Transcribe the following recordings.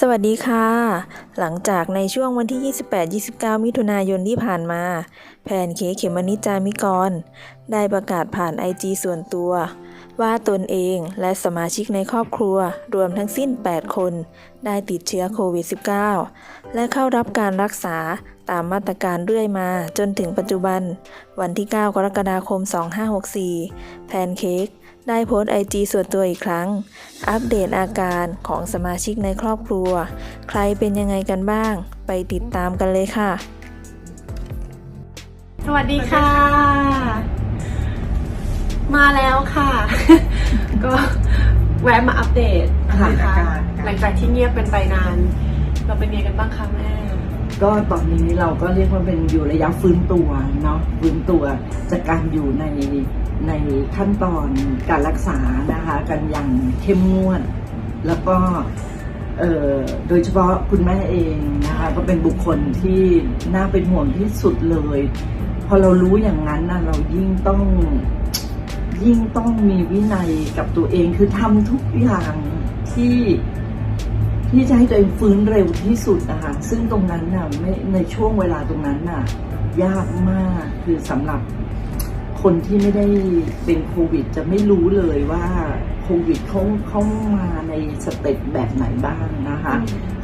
สวัสดีค่ะ หลังจากในช่วงวันที่ 28-29 มิถุนายนที่ผ่านมา แพนเค้กเขมนิจจามิกร ได้ประกาศผ่านไอจีส่วนตัว ว่าตนเองและสมาชิกในครอบครัวรวมทั้งสิ้น 8 คน ได้ติดเชื้อโควิด -19 และเข้ารับการรักษาตามมาตรการเรื่อยมาจนถึงปัจจุบัน วันที่ 9 กรกฎาคม 2564 แพนเค้ก ได้โพสต์ไอจีส่วนตัวอีกครั้ง อัปเดตอาการของสมาชิกในครอบครัว ใครเป็นยังไงกันบ้าง ไปติดตามกันเลยค่ะ สวัสดีค่ะ มาแล้วค่ะ ก็แวะมาอัปเดตค่ะนะคะอาการหลังจากที่เงียบกันไปนาน เราเป็นยังไงกันบ้างคะแม่ก็ตอนนี้เราก็เรียกว่าเป็นอยู่ระยะฟื้นตัวเนาะฟื้นตัวจากการอยู่ใน ในขั้นตอนการรักษานะคะกันอย่างเข้มงวด แล้วก็โดยเฉพาะคุณแม่เองนะคะก็เป็นบุคคลที่น่าเป็นห่วงที่สุดเลย พอเรารู้อย่างนั้นนะเรายิ่งต้องยิ่งต้องมีวินัยกับตัวเองคือทำทุกอย่างที่ที่จะให้ตัวเองฟื้นเร็วที่สุดนะคะซึ่งตรงนั้นน่ะไม่ในช่วงเวลาตรงนั้นน่ะ ยากมากคือสำหรับ คนที่ไม่ได้เป็นโควิด จะไม่รู้เลยว่าโควิดเขาเขามาในสเต็ปแบบไหนบ้างนะคะ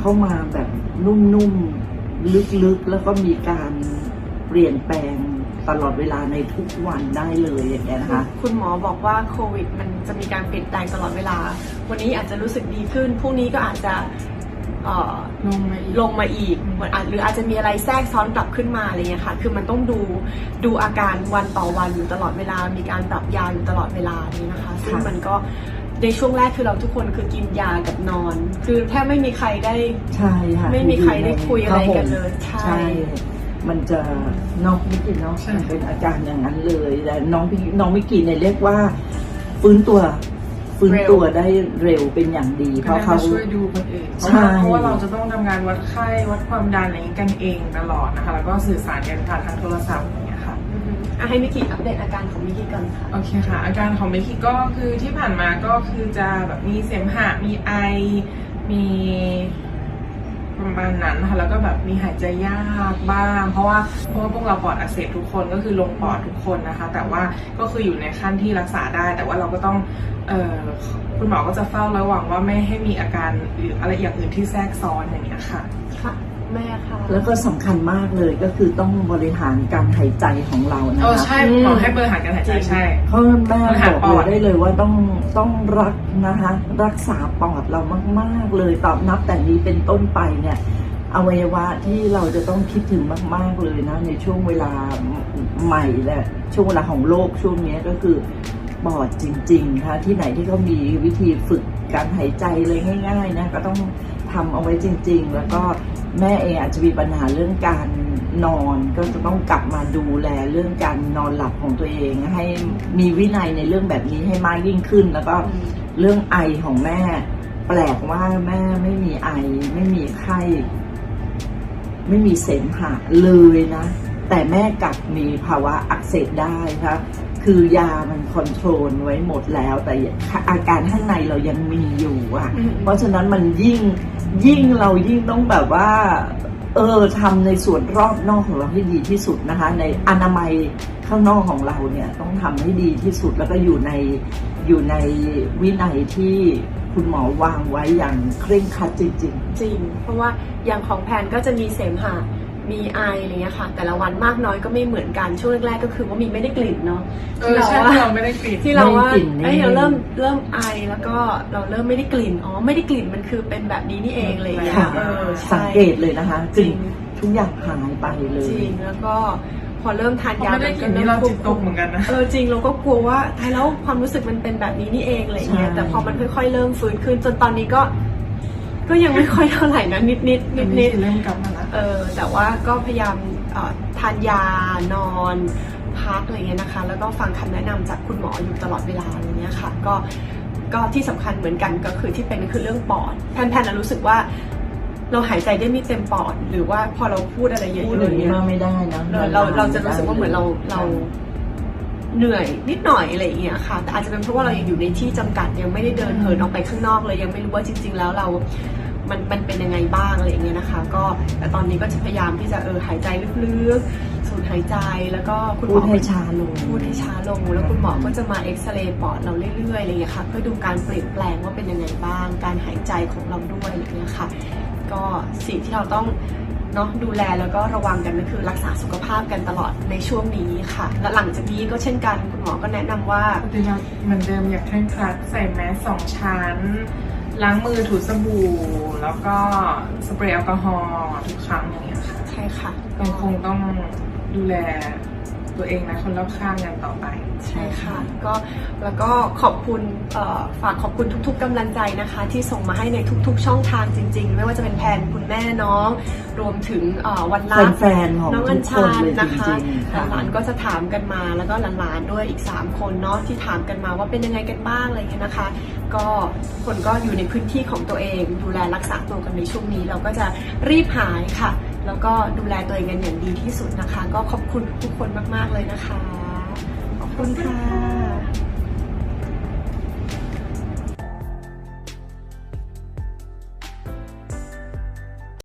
เข้ามาแบบนุ่มๆ ลึกๆ แล้วก็มีการเปลี่ยนแปลงตลอดเวลาในทุกวันได้เลยอย่างเงี้ยนะคะคุณหมอบอกว่าโควิด มันจะมีการเปลี่ยนแปลงตลอดเวลา วันนี้อาจจะรู้สึกดีขึ้นพรุ่งนี้ก็อาจจะเอ่อลงมาอีกลงมาอีกเหมือนอาจหรืออาจจะมีอะไรแทรกซ้อนกลับขึ้นมาอะไรเงี้ยค่ะ คือมันต้องดูดูอาการวันต่อวันอยู่ตลอดเวลา มีการปรับยาอยู่ตลอดเวลานี้นะคะ ซึ่งค่ะมันก็ในช่วงแรกคือเราทุกคนคือกินยากับนอน คือแทบไม่มีใครได้ใช่ค่ะไม่มีใครได้คุยอะไรกันเลยใช่ใช่มันจะน้องมิกิเนาะใช่มันเป็นอาการอย่างนั้นเลยแต่น้องพี่น้องมิกิเนี่ยเรียกว่าฟื้นตัว ฟื้นตัวได้เร็วเป็นอย่างดี เพก็ราะได้เขามาช่วยดูคนอื่นเพราะใช่ว่าเพราะว่าเราจะต้องทำงานวัดไข้วัดความดันอะไรอย่างนี้กันเองตลอดนะคะ แล้วก็สื่อสารกันผ่านทางโทรศัพท์อย่างเงี้ยค่ะอือฮึอะให้มิกกี้อัปเดตอาการของมิกกี้ก่อนค่ะโอเคค่ะ อาการของเมคิก็คือที่ผ่านมาก็คือจะแบบมีเสมหะมีไอมี ประมาณนั้นค่ะแล้วก็แบบมีหายใจยากบ้าง เพราะว่าเพราะว่าพวกเราปอดอักเสบทุกคนก็คือลงปอดทุกคนนะคะ แต่ว่าก็คืออยู่ในขั้นที่รักษาได้ แต่ว่าเราก็ต้องเออคุณหมอก็จะเฝ้าระวังว่าไม่ให้มีอาการหรืออะไรอย่างอื่นที่แทรกซ้อนอย่างเงี้ยค่ะค่ะ แม่ค่ะ แล้วก็สำคัญมากเลยก็คือต้องบริหารการหายใจของเรานะเออคะใช่หมอให้บริหารการหายใจใช่ เพราะแม่บริหารบอกปอดเลยได้เลยว่าต้องต้องรักนะคะ รักษาปอดเรามาก ๆ เลยตอบนับแต่นี้เป็นต้นไปเนี่ยอวัยวะที่เราจะต้องคิดถึงมาก ๆ เลยนะ ในช่วงเวลาใหม่และช่วงเวลาของโลกช่วงนี้ก็คือปอดจริงๆนะคะที่ไหนที่เขามีวิธีฝึกการหายใจเลยง่าย ๆ นะก็ต้องทำเอาไว้จริง ๆ แล้วก็ แม่เองอาจจะมีปัญหาเรื่องการนอนก็จะต้องกลับมาดูแลเรื่องการนอนหลับของตัวเอง ให้มีวินัยในเรื่องแบบนี้ให้มากยิ่งขึ้น แล้วก็เรื่องไอของแม่ แปลกว่าแม่ไม่มีไอ ไม่มีไข้ ไม่มีเสมหะเลยนะ แต่แม่กลับมีภาวะอักเสบได้ครับ คือยามันคอนโทรลไว้หมดแล้ว แต่อาการข้างในเรายังมีอยู่อะอืมเพราะฉะนั้นมันยิ่งยิ่งเรายิ่งต้องแบบว่าเออทำในส่วนรอบนอกของเราให้ดีที่สุดนะคะ ในอนามัยข้างนอกของเราเนี่ยต้องทำให้ดีที่สุดแล้วก็อยู่ในอยู่ในวินัยที่คุณหมอวางไว้อย่างเคร่งครัดจริง ๆ จริง เพราะว่าอย่างของแพนก็จะมีเสมหะ มีไออะไรเงี้ยค่ะ แต่ละวันมากน้อยก็ไม่เหมือนกันช่วงแรกๆก็คือว่ามีไม่ได้กลิ่นเนาะเออใช่ที่ที่เราเราว่าไม่ได้กรีดที่เราว่าไม่ได้กลิ่นนี่เอ้ยเราเริ่มเริ่มไอแล้วก็เราเริ่มไม่ได้กลิ่นอ๋อไม่ได้กลิ่นมันคือเป็นแบบนี้นี่เองอะไรเลยค่ะเออสัใช่งเกตเลยนะคะจริงทุกอย่างหายไปเลยจริงแล้วก็พอเริ่มทานพอยาไม่ได้กรีดนี่เราจิตตกเหมือนกันนะเออจริงเราก็กลัวว่าท้ายแล้วความรู้สึกมันเป็นแบบนี้นี่เองอะไรเงี้ยใช่แต่พอมันค่อยๆ เริ่มฟื้นขึ้นจนตอนนี้ก็ ก็ยังไม่ค่อยเท่าไหร่นะนิดๆนิดอันนินี้ดคือเริ่มกลับมาละ เออแต่ว่าก็พยายามเอ่อทานยานอนพักอะไรเงี้ยนะคะ แล้วก็ฟังคำแนะนำจากคุณหมออยู่ตลอดเวลาอะไรเงี้ยค่ะ ก็ก็ที่สำคัญเหมือนกันก็คือที่เป็นก็คือเรื่องปอดแพนๆนะรู้สึกว่าเราหายใจได้ไม่เต็มปอด หรือว่าพอเราพูดอะไรเยอะพูดๆอย่างนี้เนี่ยมากไม่ได้นะเราเราเราจะรู้สึกว่าเหมือนเราเราเหนื่อยนิดหน่อยอะไรอย่างเงี้ยค่ะ แต่อาจจะเป็นเพราะว่าเรายังอยู่ในที่จำกัดยังไม่ได้เดินเหินออกไปข้างนอกเลยยังไม่รู้ว่าจริง ๆ แล้วเรา มันมันเป็นยังไงบ้างอะไรอย่างเงี้ยนะคะ ก็แต่ตอนนี้ก็จะพยายามที่จะเออหายใจลึกๆ สูดหายใจแล้วก็คุณหมพูอดให้ช้าลงพูดให้ช้าลง แล้วคุณหมอก็จะมาเอ็กซเรย์ปอดเราเรื่อยๆอะไรอย่างเงี้ยค่ะเพื่อดูการเปลี่ยนแปลงว่าเป็นยังไงบ้าง การหายใจของเราด้วยอะไรอย่างเงี้ยค่ะ ก็สิ่งที่เราต้องเนาะดูแลแล้วก็ระวังกันก็คือรักษาสุขภาพกันตลอดในช่วงนี้ค่ะ และหลังจากนี้ก็เช่นกันคุณหมอก็แนะนำว่าปฏิบัติเหมือนเดิมอย่างเคร่งครัดใส่แมสสองชั้น ล้างมือถูสบู่ แล้วก็สเปรย์แอลกอฮอล์ทุกครั้งอย่างเงี้ยค่ะ ใช่ค่ะยังคงต้องดูแล ตัวเองและคนรอบข้างกันต่อไป ใช่ค่ะ ก็แล้วก็ขอบคุณเอ่อฝากขอบคุณทุก ๆกำลังใจนะคะ ที่ส่งมาให้ในทุก ๆ ช่องทางจริง ๆ ไม่ว่าจะเป็นแพนคุณแม่น้อง รวมถึงเอ่อวันรักแฟนๆของน้องทุอัญกคชานเลยจนะคะริงๆค่ะหลานๆก็จะถามกันมาแล้วก็หลานๆด้วยอีก 3 คนเนาะที่ถามกันมาว่าเป็นยังไงกันบ้างอะไรเงี้ยนะคะ ก็ทุกคนก็อยู่ในพื้นที่ของตัวเอง ดูแลรักษาตัวกันในช่วงนี้เราก็จะรีบหายค่ะ แล้วก็ดูแลตัวเองกันอย่างดีที่สุดนะคะ ก็ขอบคุณทุกคนมาก ๆ เลยนะคะ ขอบคุณค่ะ